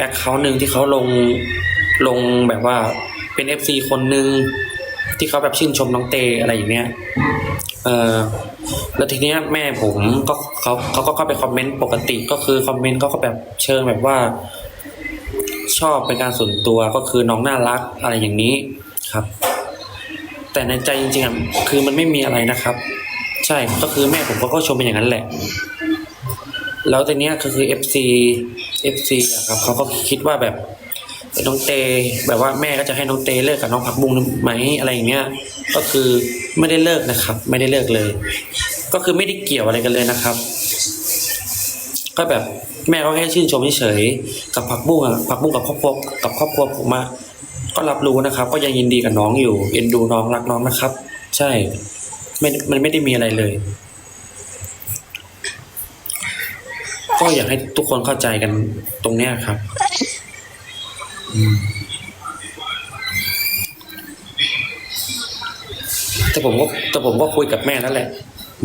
แอคเคาท์หนึ่งที่เขาลงลงแบบว่าเป็นเอฟซีคนหนึ่งที่เขาแบบชื่นชมน้องเตอะไรอย่างเงี้ย เออแล้วทีเนี้ยแม่ผมก็เขาเขาก็เข้าไปคอมเมนต์ปกติก็คือคอมเมนต์เขาก็แบบเชิงแบบว่า ชอบเป็นการส่วนตัวก็คือน้องน่ารักอะไรอย่างนี้ครับ แต่ในใจจริงๆคือมันไม่มีอะไรนะครับ ใช่ก็คือแม่ผมก็ชมเป็นอย่างนั้นแหละ แล้วทีเนี้ยก็คือ FC FC อะครับเขาก็คิดว่าแบบน้องเตแบบว่าแม่ก็จะให้น้องเตเลิกกับน้องผักบุ้งไหมอะไรอย่างเงี้ย ก็คือไม่ได้เลิกนะครับ ไม่ได้เลิกเลย ก็คือไม่ได้เกี่ยวอะไรกันเลยนะครับ ก็แบบแม่ก็แค่ชื่นชมเฉยๆกับผักบุ้งอะผักบุ้งกับครอบครัวกับครอบครัวผมอะก็รับรู้นะครับ ก็ยังยินดีกับน้องอยู่เอ็นดูน้องรักน้องนะครับ ใช่ไม่มันไม่ได้มีอะไรเลย ก็อยากให้ทุกคนเข้าใจกันตรงเนี้ยครับแต่ผมก็แต่ผมก็คุยกับแม่นั่นแหละ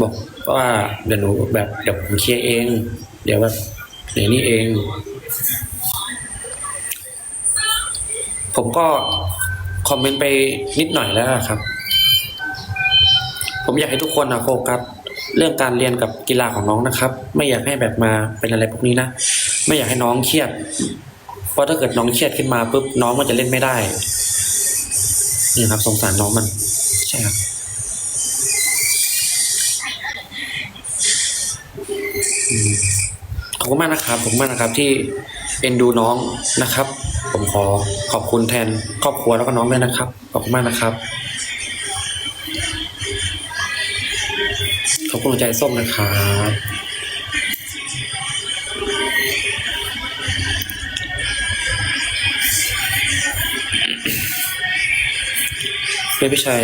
บอกว่าเดี๋ยวหนูแบบเดี๋ยวผมเคลียร์เอง เดี๋ยวแบบเดี๋ยวนี้เอง ผมก็คอมเมนต์ไปนิดหน่อยแล้วครับ ผมอยากให้ทุกคนนะโฟกัส เรื่องการเรียนกับกีฬาของน้องนะครับ ไม่อยากให้แบบมาเป็นอะไรพวกนี้นะ ไม่อยากให้น้องเครียด เพราะถ้าเกิดน้องเครียดขึ้นมาปุ๊บน้องมันจะเล่นไม่ได้นี่ครับสงสารน้องมัน ใช่ครับขอบคุณมากนะครับขอบคุณมากนะครับที่เอ็นดูน้องนะครับ ผมขอขอบคุณแทนครอบครัวแล้วก็น้องด้วยนะครับ ขอบคุณมากนะครับ บคุณหัวใจส้มนะครับเป็นพี่ชาย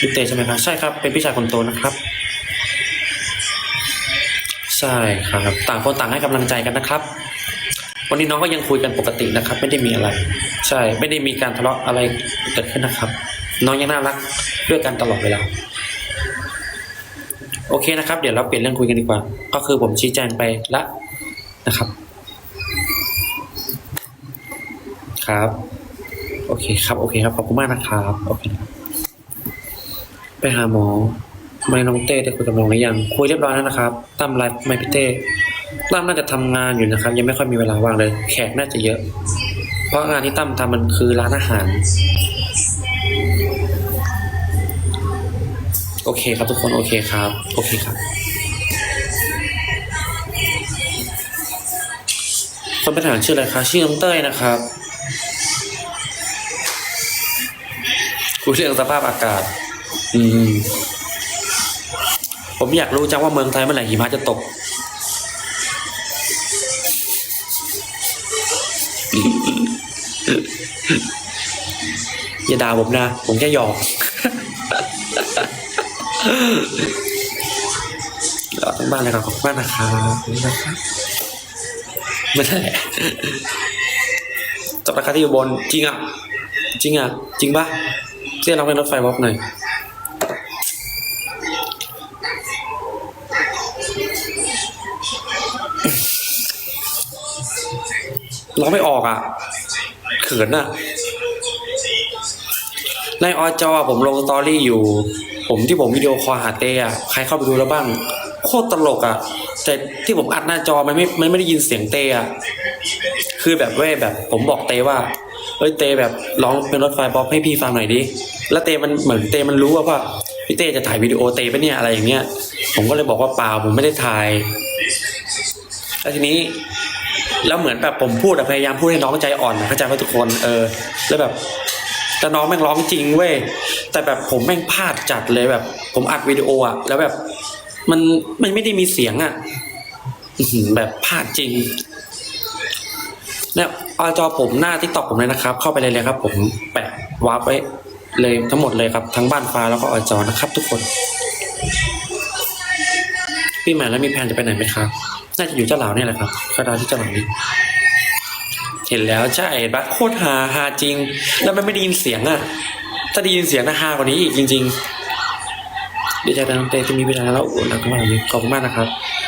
ลูกเตใช่ไหมครับใช่ครับ เป็นพี่ชายคนโตนะครับ ใช่ครับ ต่างคนต่างให้กำลังใจกันนะครับ วันนี้น้องก็ยังคุยกันปกตินะครับ ไม่ได้มีอะไร ใช่ ไม่ได้มีการทะเลาะอะไรเกิดขึ้นนะครับ น้องยังน่ารักด้วยกันตลอดเวลา อเคนะครับ เดี๋ยวเราเปลี่ยนเรื่องคุยกันดีกว่า ก็คือผมชี้แจงไปละนะครับ ครับ โอเคครับโอเคครับขอบคุณมากนะครับโอเคครับไปหาหมอไม่น้องเต้ได้คุยกับน้องหรือยังคุยเรียบร้อยแล้วนะครับตั้มไลฟ์ไม่พี่เต้ตั้มน่าจะทำงานอยู่นะครับ ยังไม่ค่อยมีเวลาว่างเลย แขกน่าจะเยอะ เพราะงานที่ตั้มทำมันคือร้านอาหาร โอเคครับทุกคนโอเคครับ โอเคครับ คนเป็นทหารชื่ออะไรคะชื่อน้องเต้ยนะครับคุยเรื่องสภาพอากาศ อืม ผมอยากรู้จังว่าเมืองไทยเมื่อไหร่หิมะจะตกอย่าด่าผมนะ ผมแค่หยอก เราทั้งบ้านเลยครับขอบคุณมานะครับขอบคุณนะครับไม่ใช่นแหละจบราคาที่อยู่บนจริงอะจริงอะจริงปะเสียเราเป็นรถไฟวอล์กหน่อยร้องไม่ออกอะ เขินอะ ในอจอผมลงสตอรี่อยู่ ผมที่ผมวิดีโอคอลหาเต้อะใครเข้าไปดูแล้วบ้าง โคตรตลกอะแต่ที่ผมอัดหน้าจอมันไม่มันไม่ได้ยินเสียงเต้อะคือแบบเว้ยแบบ ผมบอกเต้ว่าเอ้ยเต้แบบร้องเป็นรถไฟบ๊อบให้พี่ฟังหน่อยดิแล้วเต้มันเหมือนเต้มันรู้ว่าว่าพี่เต้จะถ่ายวิดีโอเต้ปะเนี่ยอะไรอย่างเงี้ยผมก็เลยบอกว่าเปล่าผมไม่ได้ถ่ายแล้วทีนี้แล้วเหมือนแบบผมพูดพยายามพูดให้น้องใจอ่อนเข้าใจไหมทุกคนเออ แล้วแบบแต่น้องแม่งร้องจริงเว้ยแต่แบบผมแม่งพลาดจัดเลยแบบ ผมอัดวิดีโออะแล้วแบบ มันมันไม่ได้มีเสียงอะแบบพลาดจริงเนี่ยอจอผมหน้าทิกตอกผมเลยนะครับ เข้าไปเลยเลยครับ ผมแปะวาร์ปไว้เลยทั้งหมดเลยครับ ทั้งบ้านฟ้าแล้วก็อจอนะครับ ทุกคนปีใหม่แล้วมีแผนจะไปไหนไหมครับ น่าจะอยู่เจ้าหลาเนี่ยแหละครับก็ดาที่เจ้าหลานี้ เห็นแล้วใช่เห็นปะโคตรฮาฮาจริง แล้วมันไม่ได้ยินเสียงอะ ถ้าได้ยินเสียงน่าฮากว่านี้อีกจริงๆเดี๋ยวจแต่น้องเต้ที่มีเวลาแล้วอุ่นรักมาเลยขอบคุณมากนะครับ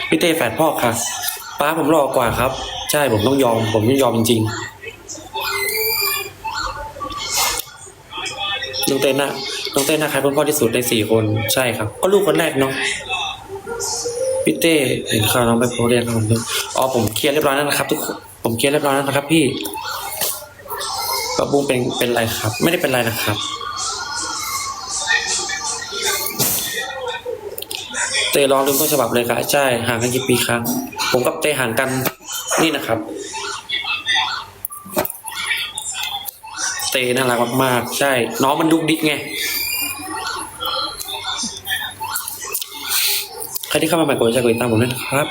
พี่เต้แฝดพ่อค่ะป้าผมรอกว่าครับ ใช่ผมต้องยอม ผมต้องยอมจริงๆน้องเต้น่ะน้องเต้น่าครเป็นพ่อที่สุดในสี่คนใช่ครับ ก็ลูกคนแรกเนาะพี่เต้เห็นข่าวน้องไปโพสเรียนครับผมอ๋อผมเคลียร์เรียบร้อยแล้วนะครับ ทุกคนผมเคลียร์เรียบร้อยแล้วนะครับ พี่ปรับูรุงเป็นเป็นไรครับ ไม่ได้เป็นไรนะครับ ตร้องลืมต้นฉบับเลยครับใช่ห่างกันกี่ปีครับผมกับเตห่างกันนี่นะครับ เตน่ารักมากๆ ใช่ น้องมันดุกดิกไงใครที่เข้ามาใหม่กดใจกดติดตามผมด้วยนะครับ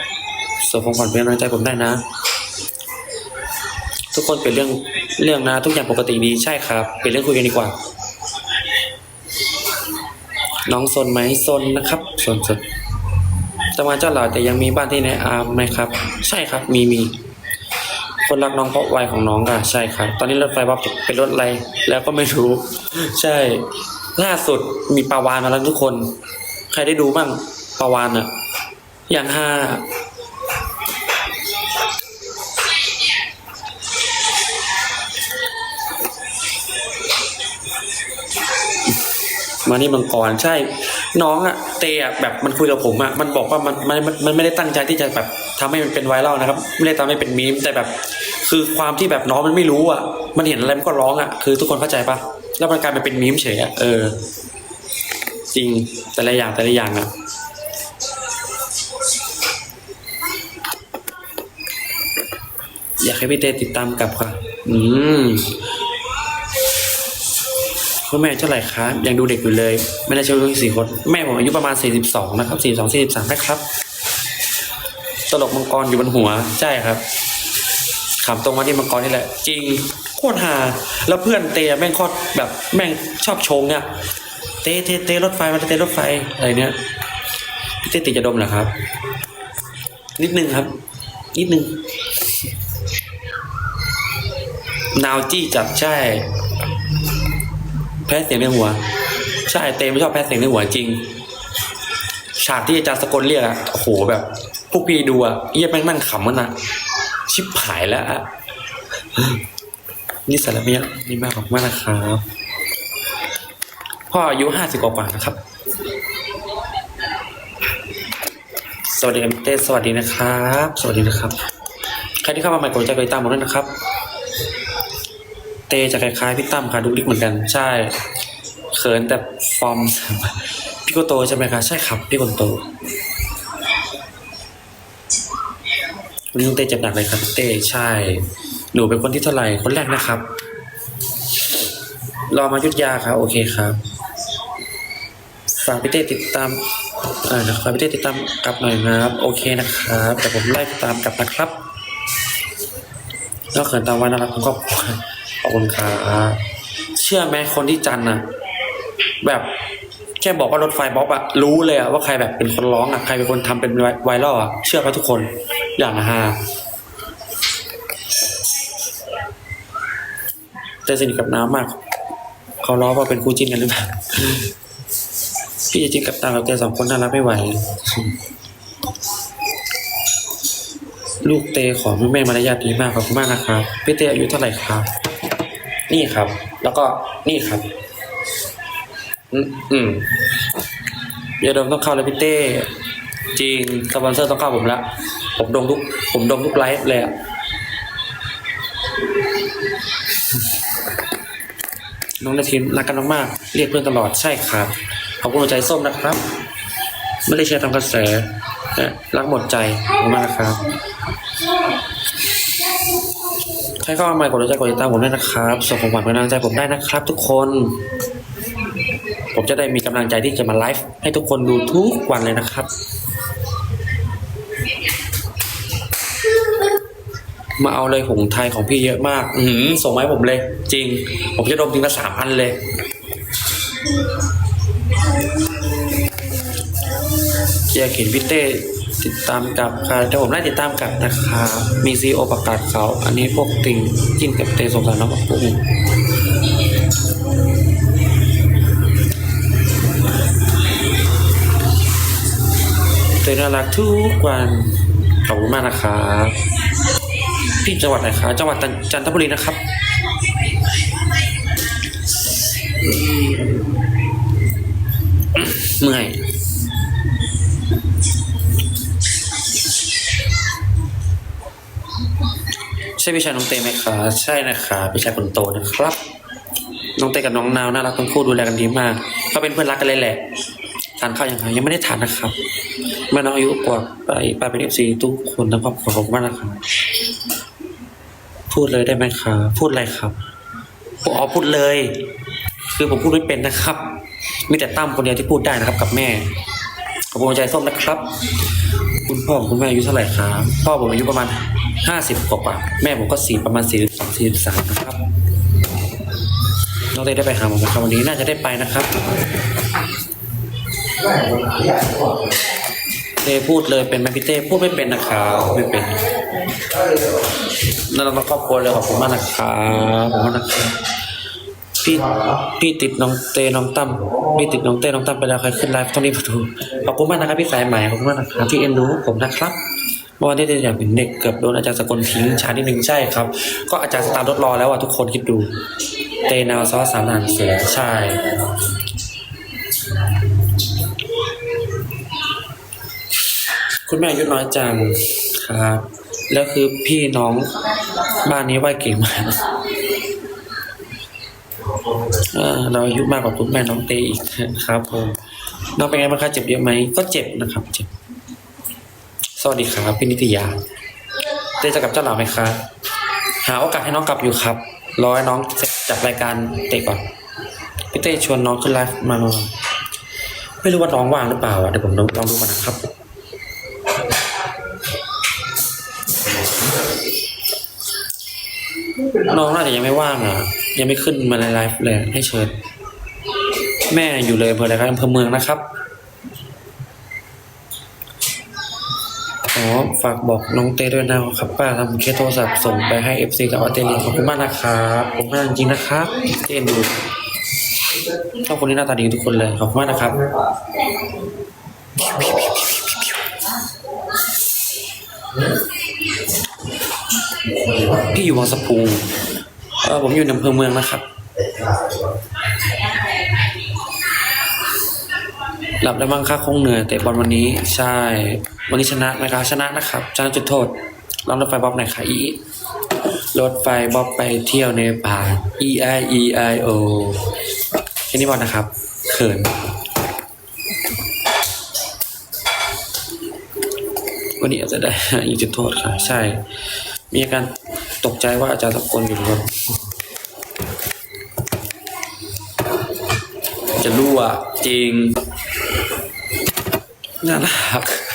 ส่งของขวัญเป็นกำลังใจผมได้นะ ทุกคนเป็นเรื่องเรื่องนะ ทุกอย่างปกติดีใช่ครับ เป็นเรื่องคุยกันดีกว่า น้องซนไหมซนนะครับซนซน จังหวัดเจ้าหล่าแต่ยังมีบ้านที่ในอาร์มไหมครับ ใช่ครับมีมีคนรักน้องเพราะวัยของน้องค่ะใช่ครับตอนนี้รถไฟบ๊อบเป็นรถอะไรแล้วก็ไม่รู้ ใช่ ล่าสุดมีปาวานมาแล้วทุกคน ใครได้ดูบ้างปาวานอะอย่างห้ามานี่มังกรใช่ น้องอะเตอะแบบมันคุยกับผมอะมันบอกว่ามันมันมันไม่ได้ตั้งใจที่จะแบบทำให้มันเป็นไวรัลนะครับ ไม่ได้ทำให้เป็นมีมแต่แบบ คือความที่แบบน้องมันไม่รู้อะมันเห็นอะไรมันก็ร้องอะคือทุกคนเข้าใจปะแล้วมันกลายมาเป็นมีมเฉยอะเออ จริงแต่ละอย่างแต่ละอย่างอะอยากให้พี่เตติดตามกลับค่ะ อืม คุณแม่เท่าไหร่คะยังดูเด็กอยู่เลย ไม่ได้ใช้ลูกสี่คน แม่ผมอายุประมาณสี่สิบสองนะครับสี่สองสี่สิบสามนะครับ ตลกมังกรอยู่บนหัว ใช่ครับขำตรงมาที่มังกรนี่แหละ จริงโคตรฮาแล้วเพื่อนเตะแม่งโคตรแบบแม่งชอบชงเนี่ยเตะเตะเตะรถไฟมาเตะรถไฟอะไรเนี้ยพี่เต้ติดจะดมเหรอครับ นิดนึงครับ นิดนึงนาวจี้จับใช่ แพ้เสียงในหัว ใช่เตไม่ชอบแพ้เสียงในหัวจริง ฉากที่อาจารย์สกลเรียกอะโอ้โหแบบ พวกพี่ดูอะเยี่ยแม่งนั่งขำมันอะชิบหายแล้วอะนี่สารเมียนี่มากขอบคุณมากนะครับพ่ออายุห้าสิบกว่าๆนะครับ สวัสดีครับพี่เต้สวัสดีนะครับ สวัสดีนะครับ ใครที่เข้ามาใหม่กดใจกดติดตามผมด้วยนะครับ เตจะคล้ายๆพี่ตั้มค่ะดุกดิกเหมือนกัน ใช่เขินแต่ฟอร์มพี่โกโตใช่ไหมคะใช่ครับพี่คนโตวันนี้น้องเต้เจ็บหนักเลยครับเต้ใช่ หนูเป็นคนที่เท่าไหร่คนแรกนะครับ รอมายุทธยาครับโอเคครับฝากพี่เต้ติดตามอ่านะครับพี่เต้ติดตามกลับหน่อยนะครับ โอเคนะครับแต่ผมไล่ตามกลับนะครับแล้วเขินตามวันนะครับผมก็ อบคุณครับเชื่อไหมคนที่จันน่ะแบบแค่บอกว่ารถไฟบ๊อบอะรู้เลยอะว่าใครแบบเป็นคนร้องอะใครเป็นคนทำเป็นไวรัลอะเชื่อไหมทุกคนอย่างฮาแต่สนิทกับน้ำมาก เขาล้อว่าเป็นคู่จิ้นกันหรือเปล่าพี่จะจิ้นกับตากับแกสองคนน่ารักไม่ไหว ลูกเตขอแม่แม่มารยาทดีมากขอบคุณมากนะครับพี่เตอายุเท่าไหร่ครับ นี่ครับ แล้วก็นี่ครับ อืมอืมยาดมต้องเข้าแล้วพี่เต้จริงสปอนเซอร์ต้องเข้าผมละผมดมทุก ผมดมทุกไลฟ์เลยอะน้องนาทีรักกันมากๆเรียกเพื่อนตลอดใช่ครับขอบคุณใจส้มนะครับ ไม่ได้แชร์ทำกระแสรักหมดใจขอบคุณมากครับ ครเข้ามาใหม่กดไลค์กดติดตามผมด้วยนะครับส่งของขวัญเป็นกำลังใจผมได้นะครับ ทุกคน ผมจะได้มีกำลังใจที่จะมาไลฟ์ให้ทุกคนดูทุกวันเลยนะครับ มาเอาเลยหงไทยของพี่เยอะมาก อือส่งมาให้ผมเลย จริง ผมจะดมจริงละสามพันเลยเกียร์เขียนพี่เต้ ติดตามกับค่ะแต่ผมได้ติดตามกับนะครับมีซีโอประกาศเขาอันนี้พวกติงกินกับเตยสงสารน้องกับปุ้งเตยน่ารักทุกวันขอบคุณมากนะครับพี่จังหวัดไหนครับจังหวัดจันทบุรีนะครับเมื่อย ช่พี่ชายน้องเต้ไหมคะใช่นะคะพี่ชายคนโตนะครับ น้องเต้กับน้องนาวน่ารักทั้งคู่ดูแลกันดีมากเขาเป็นเพื่อนรักกันเลยแหละทานข้าวยังไงยังไม่ได้ทานนะครับแม่น้องอายุกว่าไปไปเป็นเอฟซีทุกคนทั้งครอบครัวขอบคุณมากนะครับพูดเลยได้ไหมคะพูดอะไรครับอ๋อพูดเลย คือผมพูดไม่เป็นนะครับ มีแต่ตั้มคนเดียวที่พูดได้นะครับ กับแม่ขอบคุณใจส้มนะครับ คุณพ่อคุณแม่อายุเท่าไหร่ครับพ่อผมอายุประมาณ ห้าสิบกว่าๆแม่ผมก็สี่ประมาณสี่สิบสองสี่สิบสามนะครับน้องเต้ได้ไปหาหมอไหมครับวันนี้น่าจะได้ไปนะครับเต้พูดเลยเป็นไหมพี่เต้พูดไม่เป็นนะครับไม่เป็นนั่นเรามาครอบครัวเลยขอบคุณมากนะครับขอบคุณมากนะครับพี่พี่ติดน้องเต้น้องตั้มพี่ติดน้องเต้น้องตั้มไปแล้วใครขึ้นไลฟ์ต้องรีบมาดูขอบคุณมากนะครับพี่สายใหม่ขอบคุณมากนะครับที่เอ็นดูผมนะครับ เมื่อวานที่เต้อยากเป็นเด็กเกือบโดนอาจารย์สกลทิ้งช้านิดนึงใช่ครับ ก็อาจารย์สตาร์ทรถรอแล้วอะทุกคนคิดดู เตนาวซอสามหานเสือใช่คุณแม่อายุน้อยจังครับ แล้วคือพี่น้องบ้านนี้ไหวเก่งมากเออเราอายุมากกว่าคุณแม่น้องเตอีกครับผมน้องเป็นไงบ้างคะเจ็บเยอะไหมก็เจ็บนะครับ เจ็บ สวัสดีครับพี่นิตยาเต้จะกลับเจ้าหล่าวไหมคะหาโอกาสให้น้องกลับอยู่ครับรอให้น้องเสร็จจากรายการเตะก่อนพี่เต้ชวนน้องขึ้นไลฟ์มาหน่อยไม่รู้ว่าน้องว่างหรือเปล่าอะเดี๋ยวผมลองลองดูก่อนนะครับน้องน่าจะยังไม่ว่างอะ ยังไม่ขึ้นมาในไลฟ์เลยให้เชิญ แม่อยู่เลยอำเภออะไรครับอำเภอเมืองนะครับ อ๋อฝากบอกน้องเต้ด้วยนะครับป้าทำเคสโทรศัพท์ส่งไปให้เอฟซีกับออสเตรเลียขอบคุณมากนะครับขอบคุณมากจริงๆนะครับเอ็นดูชอบคนนี้หน้าตาดีทุกคนเลยขอบคุณมากนะครับพี่อยู่วังสะพุงเออผมอยู่ในอำเภอเมืองนะครับ หลับแล้วมั้งค่าคงเหนื่อยเตะบอลวันนี้ใช่ วันนี้ชนะไหมครับชนะนะครับ ชนะจุดโทษลองรถไฟบ๊อบหน่อยค่ะอีรถไฟบ๊อบไปเที่ยวในป่า E I E I O แค่นี้บอนะครับ เขิน วันนี้อาจจะได้อีกจุดโทษค่ะ ใช่ มีอาการตกใจว่าอาจารย์ตะโกนอยู่บจะรั่วจริง น่ารัก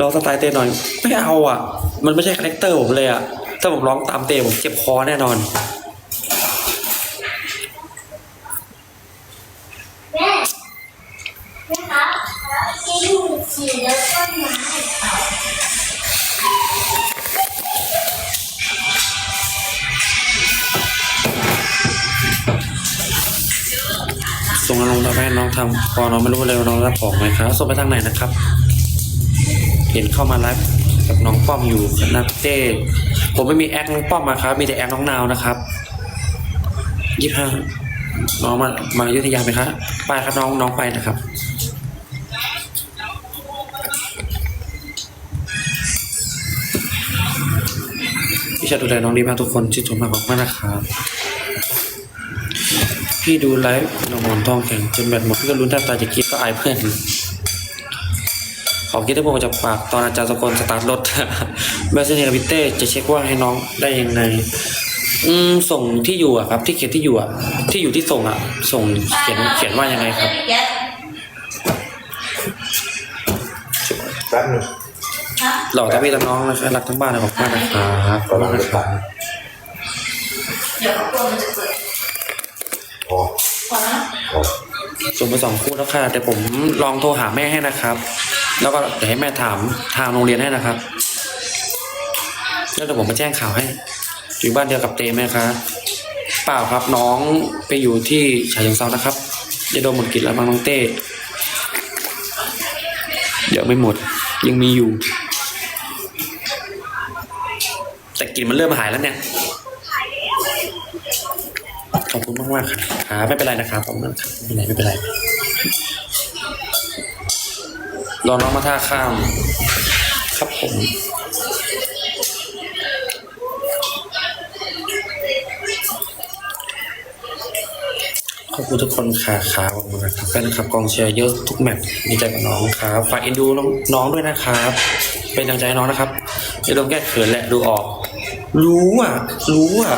ร้องสไตล์เต้หน่อย ไม่เอาอะ มันไม่ใช่คาแรคเตอร์ผมเลยอะ ถ้าผมร้องตามเต้ผมเจ็บคอแน่นอน ส่งอารมณ์ทำให้น้องทำพอน้องไม่รู้เลยว่าน้องรับของไหมครับส่งไปทางไหนนะครับ เห็นเข้ามาไลฟ์กับน้องป้อมอยู่นักเต้ผมไม่มีแอคน้องป้อมมาครับ มีแต่แอคน้องนาวนะครับยี่ห้าน้องมามาอยุธยาไหมครับไปครับน้องน้องไปนะครับพี่ชายดูแลน้องดีมากทุกคนชื่นชมมากมากนะครับ พี่ดูไลฟ์น้องหมอนทองแข่งจนแบตหมดพี่ก็รุ้นแทบตายจะคิดก็อายเพื่อนขอคิดได้พวกจากปากตอนอาจารย์สกลสตาร์ทรถแมสเซนเจอร์พิเต้จะเช็คว่าให้น้องได้ยังไงอืมส่งที่อยู่อะครับ ที่เขียนที่อยู่อะที่อยู่ที่ส่งอะส่งเขียนเขียนว่ายังไงครับ แป๊บหนึงหล่อทั้งพี่ทั้งน้องนะครับรักทั้งบ้านเลยขอบคุณมากนะครับขอบกำลัคุงณจะนะครับตัดเดี๋ยวกลัวมันจะเกิด พอ พอแล้ว พอ ส่งไปสองคู่แล้วค่ะ แต่ผมลองโทรหาแม่ให้นะครับ แล้วก็เดี๋ยวให้แม่ถามทางโรงเรียนให้นะครับ แล้วเดี๋ยวผมมาแจ้งข่าวให้ อยู่บ้านเดียวกับเตไหมคะเปล่าครับน้องไปอยู่ที่ฉะเชิงเซานะครับจะโดนหมดกิจแล้วบางน้องเต้เดี๋ยวไม่หมดยังมีอยู่ แต่กลิ่นมันเริ่มหายแล้วเนี่ย ขอบคุณมากมากครับครับไม่เป็นไรนะครับขอบคุณครับไม่เป็นไรไม่เป็นไรรอน้องมาท่าข้าม ครับผมขอบคุณทุกคนค่ะขอบคุณนะครับแฟนคลับกองเชียร์เยอะทุกแมตช์ดีใจกับน้องครับฝากเอ็นดูน้องน้องด้วยนะครับ เป็นกำลังใจน้องนะครับอย่าดมแก้เขินแหละดูออก รู้อะ รู้อะ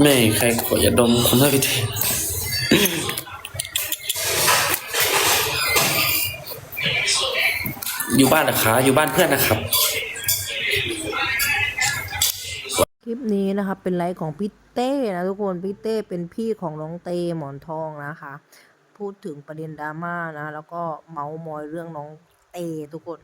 ไม่ใครขออย่าดมผมเท่าพี่เทอยู่บ้านนะคะ อยู่บ้านเพื่อนนะครับ คลิปนี้นะคะเป็นไลฟ์ของพี่เต้นะทุกคนพี่เต้เป็นพี่ของน้องเตหมอนทองนะคะ พูดถึงประเด็นดราม่านะ แล้วก็เมาส์มอยเรื่องน้องเตทุกคน